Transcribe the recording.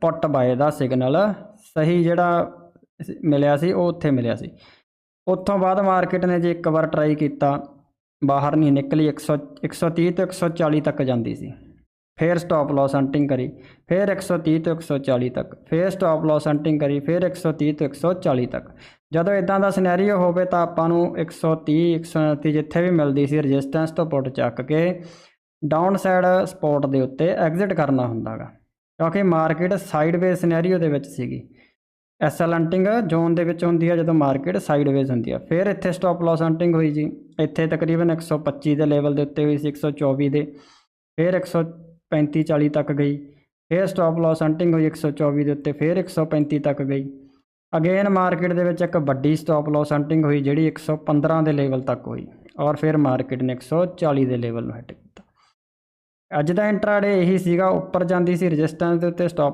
ਪੁੱਟ bye ਦਾ signal ਸਹੀ ਜਿਹੜਾ ਮਿਲਿਆ ਸੀ, ਉਹ ਉੱਥੇ ਮਿਲਿਆ ਸੀ। ਉੱਥੋਂ ਬਾਅਦ ਮਾਰਕੀਟ ਨੇ ਜੇ ਇੱਕ ਵਾਰ ਟਰਾਈ ਕੀਤਾ, ਬਾਹਰ ਨਹੀਂ ਨਿਕਲੀ 100 130 ਤੋਂ 140 ਤੱਕ ਜਾਂਦੀ ਸੀ। ਫਿਰ ਸਟਾਪ ਲਾਸ ਹੰਟਿੰਗ ਕਰੀ, ਫਿਰ 130 ਤੋਂ 140 ਤੱਕ, ਫਿਰ ਸਟਾਪ ਲਾਸ ਹੰਟਿੰਗ ਕਰੀ, ਫਿਰ 130 ਤੋਂ 140 ਤੱਕ। ਜਦੋਂ ਇਦਾਂ ਦਾ ਸਿਨੈਰੀਓ ਹੋਵੇ ਤਾਂ ਆਪਾਂ ਨੂੰ 130 129 ਜਿੱਥੇ ਵੀ ਮਿਲਦੀ ਸੀ ਰੈਜ਼ਿਸਟੈਂਸ ਤੋਂ ਪੁੱਟ ਚੱਕ ਕੇ ਡਾਊਨ ਸਾਈਡ ਸਪੋਰਟ ਦੇ ਉੱਤੇ ਐਗਜ਼ਿਟ ਕਰਨਾ ਹੁੰਦਾਗਾ ਕਿਉਂਕਿ ਮਾਰਕੀਟ ਸਾਈਡਵੇਜ਼ ਸਿਨੈਰੀਓ ਦੇ ਵਿੱਚ ਸੀਗੀ। ਐਸਐਲ ਹੰਟਿੰਗ ਜ਼ੋਨ ਦੇ ਵਿੱਚ ਹੁੰਦੀ ਹੈ, ਜਦੋਂ ਮਾਰਕੀਟ ਸਾਈਡਵੇਜ਼ ਹੁੰਦੀ ਹੈ। ਫਿਰ ਇੱਥੇ ਸਟਾਪ ਲਾਸ ਹੰਟਿੰਗ ਹੋਈ ਜੀ। ਇੱਥੇ ਤਕਰੀਬਨ 125 ਦੇ ਲੈਵਲ ਦੇ ਉੱਤੇ ਹੋਈ ਸੀ 124 ਦੇ। ਫਿਰ 135 40 ਤੱਕ ਗਈ। ਫਿਰ ਸਟਾਪ ਲਾਸ ਹੰਟਿੰਗ ਹੋਈ 124 ਦੇ ਉੱਤੇ। ਫਿਰ 135 ਤੱਕ ਗਈ। ਅਗੇਨ ਮਾਰਕੀਟ ਦੇ ਵਿੱਚ ਇੱਕ ਵੱਡੀ ਸਟਾਪ ਲਾਸ ਹੰਟਿੰਗ ਹੋਈ, ਜਿਹੜੀ 115 ਦੇ ਲੈਵਲ ਤੱਕ ਹੋਈ। ਔਰ ਫਿਰ ਮਾਰਕੀਟ ਨੇ 140 ਦੇ ਲੈਵਲ ਨੂੰ ਹਿੱਟ ਅੱਜ ਦਾ ਇੰਟਰਾਡੇ ਇਹੀ ਸੀਗਾ ਉੱਪਰ ਜਾਂਦੀ ਸੀ ਰੈਜ਼ਿਸਟੈਂਸ ਦੇ ਉੱਤੇ ਸਟਾਪ